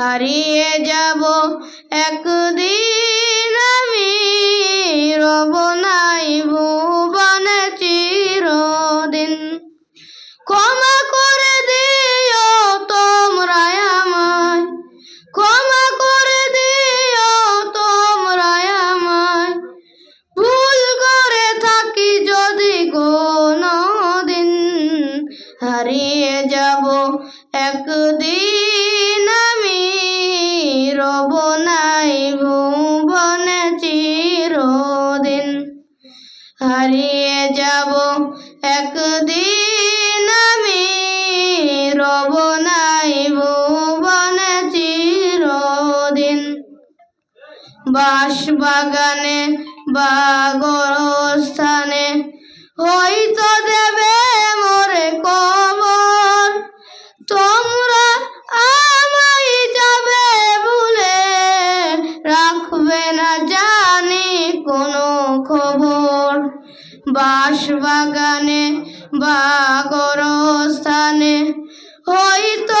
হারিয়ে যাব একদিন হারিয়ে যাব একদিন আমি, রব নাই ভুবনে চিরদিন। বাঁশ বাগানে বা গরস্থানে হয়তো দেবে মোরে কবর। তোমরা আমায় যাবে ভুলে রাখবে না বাঁশ বাগানে বা গরস্থানে হয়তো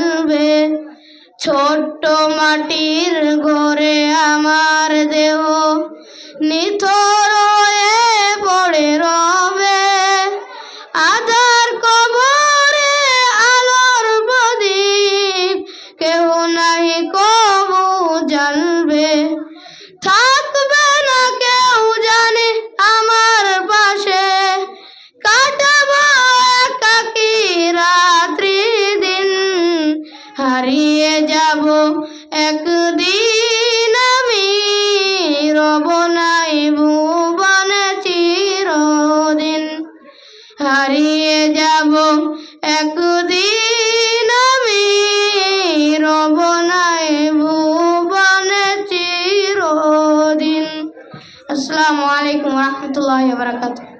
জ্বালবে ছোট্ট মাটির ঘরে আমার দেহ, নিথর পড়ে রবে। আধার কবরে আলোর প্রদীপ, কেউ নাহি কবু জ্বালবে। থাকবে যাব একদিন আমি। রব নাই ভুবনে চিরদিন। হারিয়ে যাব একদিন আমি। রব নাই ভুবনে চিরদিন। আসসালামু আলাইকুম রহমতুল্লাহ বারকাতুহ।